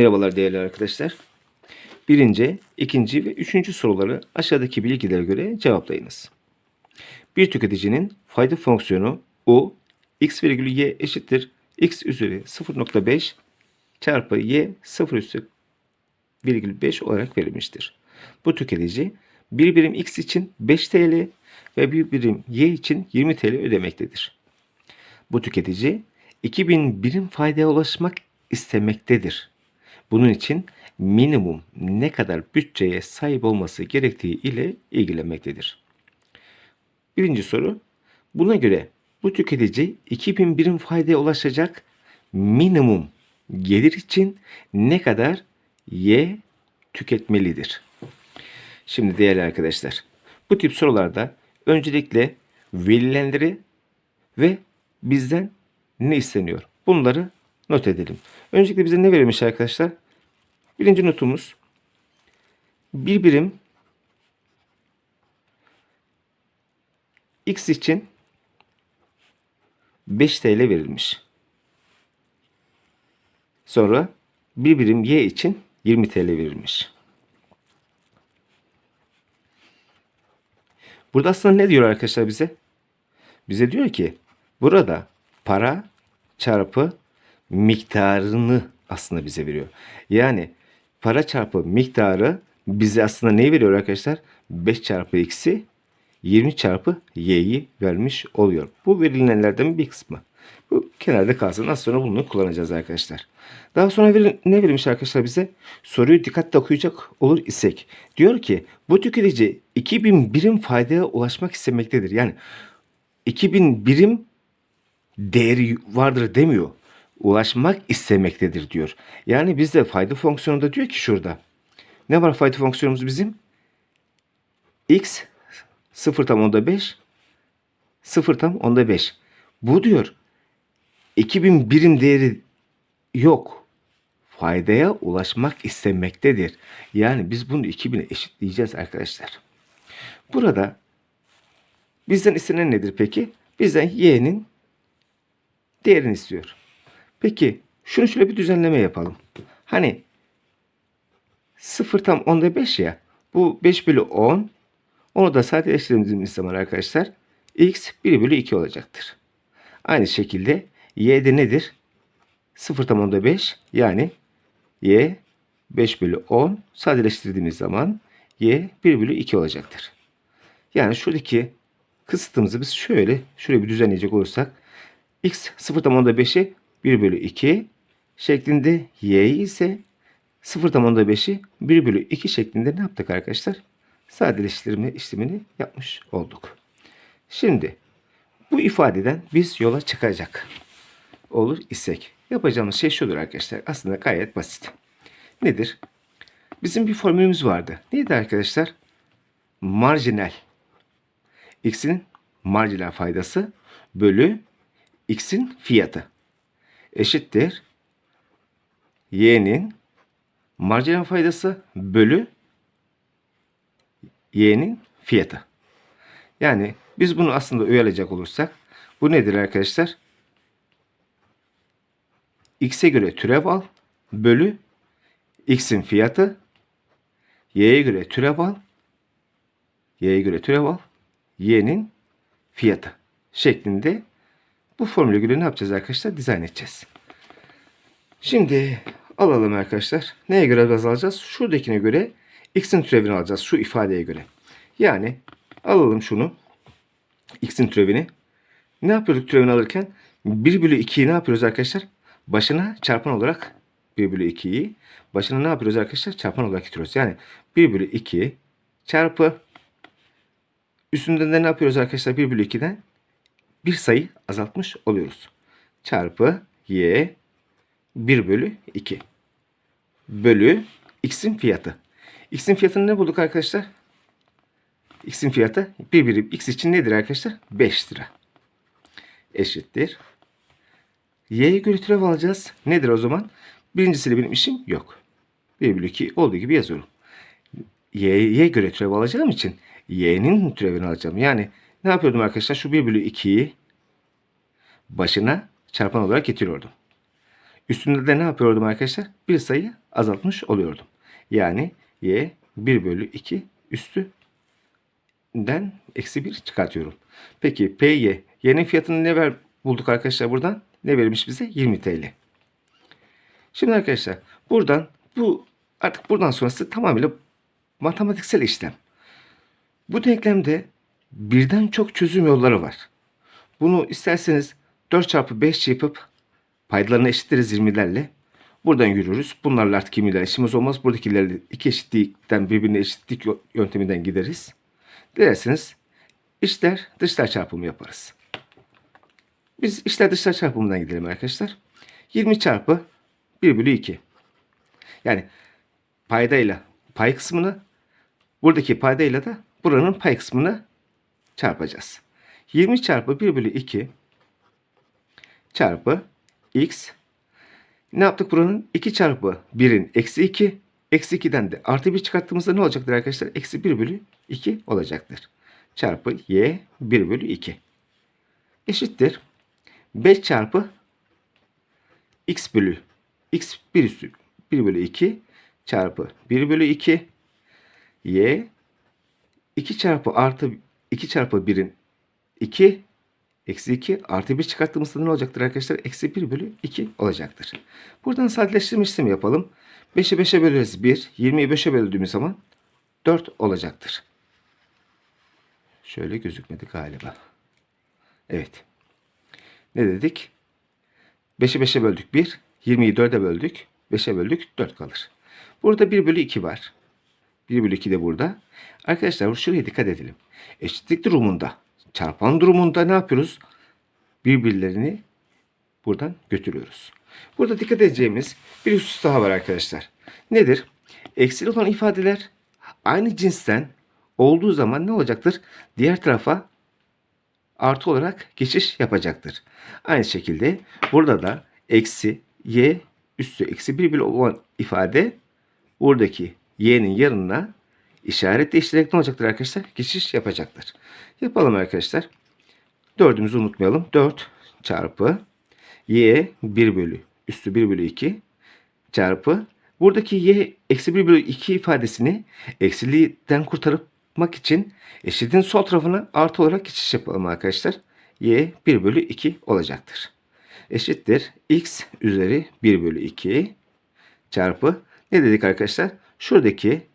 Merhabalar değerli arkadaşlar. Birinci, ikinci ve üçüncü soruları aşağıdaki bilgilere göre cevaplayınız. Bir tüketicinin fayda fonksiyonu U, x virgül y eşittir x üzeri 0.5 çarpı y 0 üstü virgül 5 olarak verilmiştir. Bu tüketici bir birim x için 5 TL ve bir birim y için 20 TL ödemektedir. Bu tüketici 2000 birim faydaya ulaşmak istemektedir. Bunun için minimum ne kadar bütçeye sahip olması gerektiği ile ilgilenmektedir. Birinci soru. Buna göre bu tüketici 2000 birim faydaya ulaşacak minimum gelir için ne kadar Y tüketmelidir? Şimdi değerli arkadaşlar, bu tip sorularda öncelikle verilenleri ve bizden ne isteniyor? Bunları not edelim. Öncelikle bize ne verilmiş arkadaşlar? Birinci notumuz bir birim x için 5 TL verilmiş. Sonra bir birim y için 20 TL verilmiş. Burada aslında ne diyor arkadaşlar bize? Bize diyor ki burada para çarpı miktarını aslında bize veriyor. Yani para çarpı miktarı bize aslında neyi veriyor arkadaşlar? 5 çarpı x'i 20 çarpı y'yi vermiş oluyor. Bu verilenlerden bir kısmı. Bu kenarda kalsın. Az sonra bunu kullanacağız arkadaşlar. Daha sonra ne verilmiş arkadaşlar bize? Soruyu dikkatle okuyacak olur isek. Diyor ki bu tüketici 2000 birim faydaya ulaşmak istemektedir. Yani 2000 birim değeri vardır demiyor. Ulaşmak istemektedir diyor. Yani bizde fayda fonksiyonunda diyor ki şurada. Ne var fayda fonksiyonumuz bizim? x 0 tam onda 5 0 tam onda 5. Bu diyor 2000 birim değeri yok. Faydaya ulaşmak istemektedir. Yani biz bunu 2000'e eşitleyeceğiz arkadaşlar. Burada bizden istenen nedir peki? Bizden y'nin değerini istiyor. Peki şunu şöyle bir düzenleme yapalım. Hani 0 tam onda 5 ya. Bu 5 bölü 10. Onu da sadeleştirdiğimiz zaman arkadaşlar x 1 bölü 2 olacaktır. Aynı şekilde y'de nedir? 0 tam onda 5 yani y 5 bölü 10 sadeleştirdiğimiz zaman y 1 bölü 2 olacaktır. Yani şuradaki kısıtımızı biz şöyle şöyle bir düzenleyecek olursak x 0 tam onda 5'i 1 bölü 2 şeklinde y ise 0 tam onda 5'i 1 bölü 2 şeklinde ne yaptık arkadaşlar? Sadeleştirme işlemini yapmış olduk. Şimdi bu ifadeden biz yola çıkacak olur isek yapacağımız şey şudur arkadaşlar. Aslında gayet basit. Nedir? Bizim bir formülümüz vardı. Neydi arkadaşlar? Marjinal. X'in marjinal faydası bölü X'in fiyatı eşittir. Y'nin marjinal faydası bölü Y'nin fiyatı. Yani biz bunu aslında uyarlayacak olursak bu nedir arkadaşlar? X'e göre türev al bölü X'in fiyatı Y'ye göre türev al Y'ye göre türev al Y'nin fiyatı şeklinde bu formüle göre ne yapacağız arkadaşlar? Dizayn edeceğiz. Şimdi alalım arkadaşlar. Neye göre baz alacağız? Şuradakine göre x'in türevini alacağız. Şu ifadeye göre. Yani alalım şunu. x'in türevini. Ne yapıyorduk türevini alırken? 1 bölü 2'yi ne yapıyoruz arkadaşlar? Başına çarpan olarak 1 bölü 2'yi başına ne yapıyoruz arkadaşlar? Çarpan olarak getiriyoruz. Yani 1 bölü 2 çarpı üstünden de ne yapıyoruz arkadaşlar? 1 bölü 2'den bir sayı azaltmış oluyoruz. Çarpı y 1 bölü 2 bölü x'in fiyatı. X'in fiyatını ne bulduk arkadaşlar? X'in fiyatı bir birim x için nedir arkadaşlar? 5 lira. Eşittir. Y'ye göre türev alacağız. Nedir o zaman? Birincisiyle benim işim yok. 1 bölü 2 olduğu gibi yazıyorum. Y'ye göre türev alacağım için y'nin türevini alacağım. Yani ne yapıyordum arkadaşlar? Şu 1 bölü 2'yi başına çarpan olarak getiriyordum. Üstünde de ne yapıyordum arkadaşlar? Bir sayı azaltmış oluyordum. Yani y 1 bölü 2 üstünden eksi 1 çıkartıyorum. Peki py y'nin fiyatını ne ver bulduk arkadaşlar buradan? Ne verilmiş bize? 20 TL. Şimdi arkadaşlar buradan bu artık buradan sonrası tamamıyla matematiksel işlem. Bu denklemde birden çok çözüm yolları var. Bunu isterseniz 4 çarpı 5 yapıp paydalarını eşitleriz 20'lerle. Buradan yürürüz. Bunlarla artık 20'ler işimiz olmaz. Buradakilerle iki eşitlikten birbirine eşitlik yö- yönteminden gideriz. Dilerseniz içler dışlar çarpımı yaparız. Biz içler dışlar çarpımından gidelim arkadaşlar. 20 çarpı 1 bölü 2. Yani paydayla pay kısmını buradaki paydayla da buranın pay kısmını çarpacağız. 20 çarpı 1 bölü 2 çarpı x ne yaptık buranın? 2 çarpı 1'in eksi 2 eksi 2'den de artı 1 çıkarttığımızda ne olacaktır arkadaşlar? Eksi 1 bölü 2 olacaktır. Çarpı y 1 bölü 2 eşittir. 5 çarpı x bölü x 1 üstü 1 bölü 2 çarpı 1 bölü 2 y 2 çarpı artı 2 çarpı 1'in 2 eksi 2 artı 1 çıkarttığımızda ne olacaktır arkadaşlar? Eksi 1 bölü 2 olacaktır. Buradan sadeleştirme yapalım. 5'i 5'e böleriz 1. 20'yi 5'e böldüğümüz zaman 4 olacaktır. Şöyle gözükmedi galiba. Evet. Ne dedik? 5'i 5'e böldük 1. 20'yi 4'e böldük. 5'e böldük 4 kalır. Burada 1 bölü 2 var. 1 bölü 2 de burada. Arkadaşlar şuraya dikkat edelim. Eşitlik durumunda, çarpan durumunda ne yapıyoruz? Birbirlerini buradan götürüyoruz. Burada dikkat edeceğimiz bir husus daha var arkadaşlar. Nedir? Eksili olan ifadeler aynı cinsten olduğu zaman ne olacaktır? Diğer tarafa artı olarak geçiş yapacaktır. Aynı şekilde burada da eksi y üstü eksi 1 bile olan ifade buradaki y'nin yanına işaret değiştirerek ne olacaktır arkadaşlar? Geçiş yapacaktır. Yapalım arkadaşlar. Dördümüzü unutmayalım. 4 çarpı y 1 bölü üstü 1 bölü 2 çarpı buradaki y eksi 1 bölü 2 ifadesini eksiliğden kurtarmak için eşitin sol tarafına artı olarak geçiş yapalım arkadaşlar. y 1 bölü 2 olacaktır. Eşittir x üzeri 1 bölü 2 çarpı ne dedik arkadaşlar? Şuradaki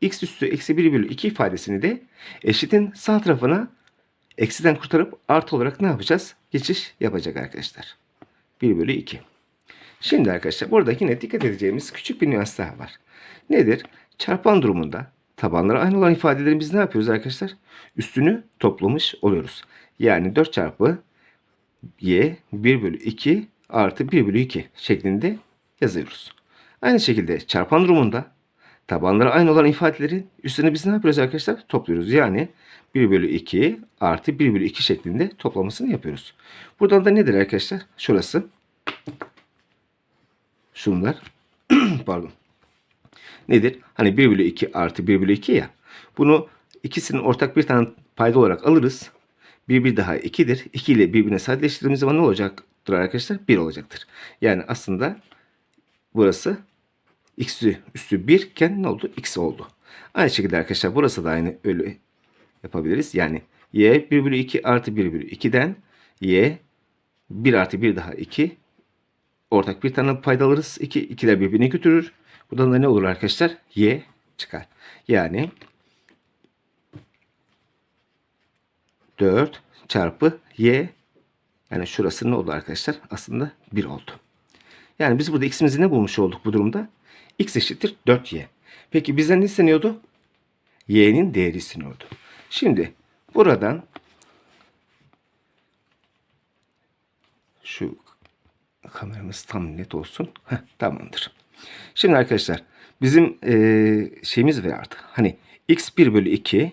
x üstü eksi 1 bölü 2 ifadesini de eşitin sağ tarafına eksiden kurtarıp artı olarak ne yapacağız? Geçiş yapacak arkadaşlar. 1 bölü 2. Şimdi arkadaşlar burada yine dikkat edeceğimiz küçük bir nüans daha var. Nedir? Çarpan durumunda tabanları aynı olan ifadelerimiz ne yapıyoruz arkadaşlar? Üstünü toplamış oluyoruz. Yani 4 çarpı y 1 bölü 2 artı 1 bölü 2 şeklinde yazıyoruz. Aynı şekilde çarpan durumunda tabanları aynı olan ifadelerin üstüne biz ne yapıyoruz arkadaşlar? Topluyoruz. Yani 1 bölü 2 artı 1 bölü 2 şeklinde toplamasını yapıyoruz. Buradan da nedir arkadaşlar? Şurası. Şunlar. Pardon. Nedir? Hani 1 bölü 2 artı 1 bölü 2 ya. Bunu ikisinin ortak bir tane payda olarak alırız. 1 bir daha 2'dir. 2 ile birbirine sadeleştirdiğimiz zaman ne olacaktır arkadaşlar? 1 olacaktır. Yani aslında burası x üstü 1 iken ne oldu? x oldu. Aynı şekilde arkadaşlar burası da aynı öyle yapabiliriz. Yani y 1 bölü 2 artı 1 bölü 2'den y 1 artı 1 daha 2 ortak bir tane payda alırız. 2 ikiler birbirini götürür. Buradan da ne olur arkadaşlar? y çıkar. Yani 4 çarpı y yani şurası ne oldu arkadaşlar? Aslında 1 oldu. Yani biz burada x'imizi ne bulmuş olduk bu durumda? X eşittir 4y. Peki bizden ne isteniyordu? y'nin değeri isteniyordu. Şimdi buradan şu kameramız tam net olsun. Heh, tamamdır. Şimdi arkadaşlar bizim eee, şeyimiz ve artık hani x 1 bölü 2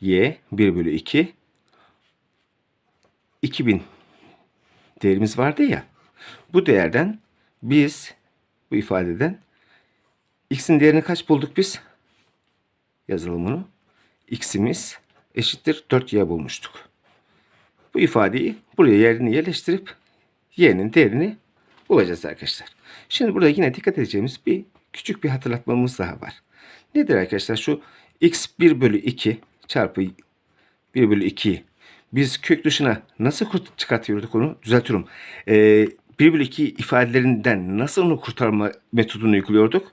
y 1 bölü 2 2000 değerimiz vardı ya. Bu değerden biz bu ifadeden x'in değerini kaç bulduk biz? Yazalım onu. x'imiz eşittir 4y bulmuştuk. Bu ifadeyi buraya yerini yerleştirip y'nin değerini bulacağız arkadaşlar. Şimdi burada yine dikkat edeceğimiz bir küçük bir hatırlatmamız daha var. Nedir arkadaşlar? Şu x 1 bölü 2 çarpı 1 bölü 2'yi biz kök dışına nasıl çıkartıyorduk onu? Düzeltiyorum. Ee, 1 bölü 2 ifadelerinden nasıl onu kurtarma metodunu uyguluyorduk?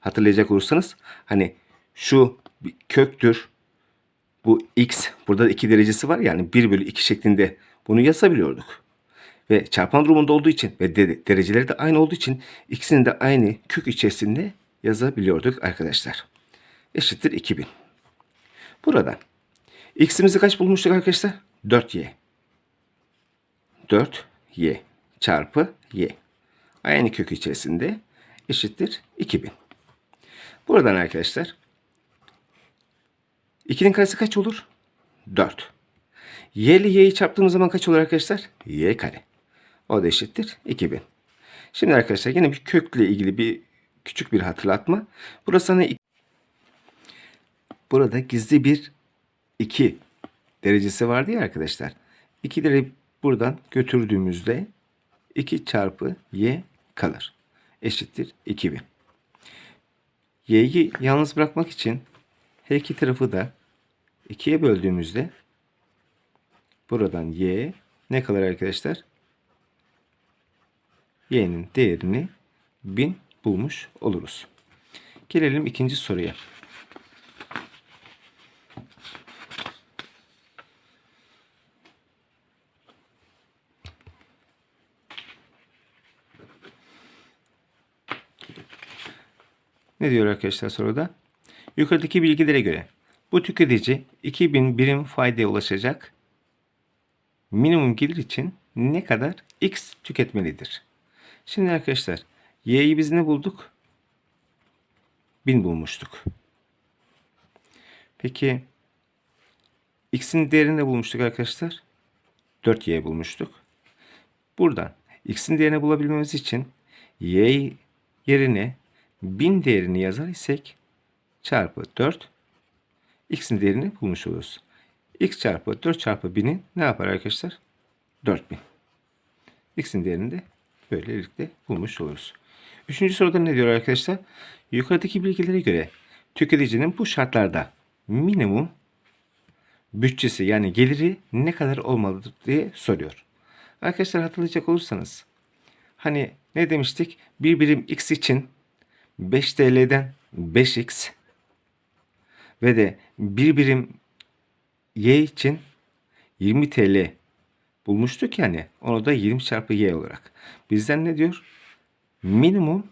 Hatırlayacak olursanız hani şu köktür. Bu x burada 2 derecesi var yani 1 bölü 2 şeklinde bunu yazabiliyorduk. Ve çarpan durumunda olduğu için ve de- dereceleri de aynı olduğu için ikisini de aynı kök içerisinde yazabiliyorduk arkadaşlar. Eşittir 2000. Buradan x'imizi kaç bulmuştuk arkadaşlar? 4y. 4y çarpı y. Aynı kök içerisinde eşittir 2000. Buradan arkadaşlar 2'nin karesi kaç olur? 4. Y ile y'yi çarptığımız zaman kaç olur arkadaşlar? y kare. O da eşittir 2000. Şimdi arkadaşlar yine bir kökle ilgili bir küçük bir hatırlatma. Burası hani burada gizli bir 2 derecesi vardı ya arkadaşlar. 2'leri buradan götürdüğümüzde 2 çarpı y kalır. Eşittir 2000. Y'yi yalnız bırakmak için her iki tarafı da 2'ye böldüğümüzde buradan y ne kalır arkadaşlar? y'nin değerini 1000 bulmuş oluruz. Gelelim ikinci soruya. Ne diyor arkadaşlar soruda? Yukarıdaki bilgilere göre bu tüketici 2000 birim faydaya ulaşacak minimum gelir için ne kadar x tüketmelidir? Şimdi arkadaşlar y'yi biz ne bulduk? 1000 bulmuştuk. Peki x'in değerini ne bulmuştuk arkadaşlar? 4y bulmuştuk. Buradan x'in değerini bulabilmemiz için y yerine 1000 değerini yazar isek çarpı 4 x'in değerini bulmuş oluruz. x çarpı 4 çarpı 1000'in ne yapar arkadaşlar? 4000. x'in değerini de böylelikle bulmuş oluruz. Üçüncü soruda ne diyor arkadaşlar? Yukarıdaki bilgilere göre tüketicinin bu şartlarda minimum bütçesi yani geliri ne kadar olmalıdır diye soruyor. Arkadaşlar hatırlayacak olursanız hani ne demiştik? Bir birim x için 5 TL'den 5x ve de bir birim y için 20 TL bulmuştuk yani. Onu da 20 çarpı y olarak. Bizden ne diyor? Minimum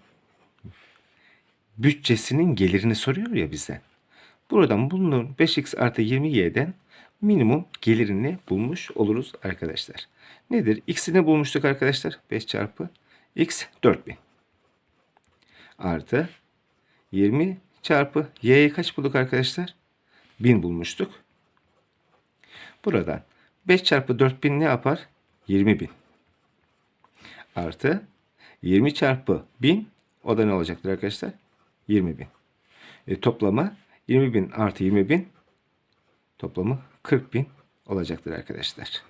bütçesinin gelirini soruyor ya bizden. Buradan bulunur 5x artı 20y'den minimum gelirini bulmuş oluruz arkadaşlar. Nedir? X'ini bulmuştuk arkadaşlar. 5 çarpı x 4000 artı 20 çarpı y'yi kaç bulduk arkadaşlar? 1000 bulmuştuk. Buradan 5 çarpı 4000 ne yapar? 20.000. Artı 20 çarpı 1000 o da ne olacaktır arkadaşlar? 20.000. E, toplama 20.000 artı 20.000 toplamı 40.000 olacaktır arkadaşlar.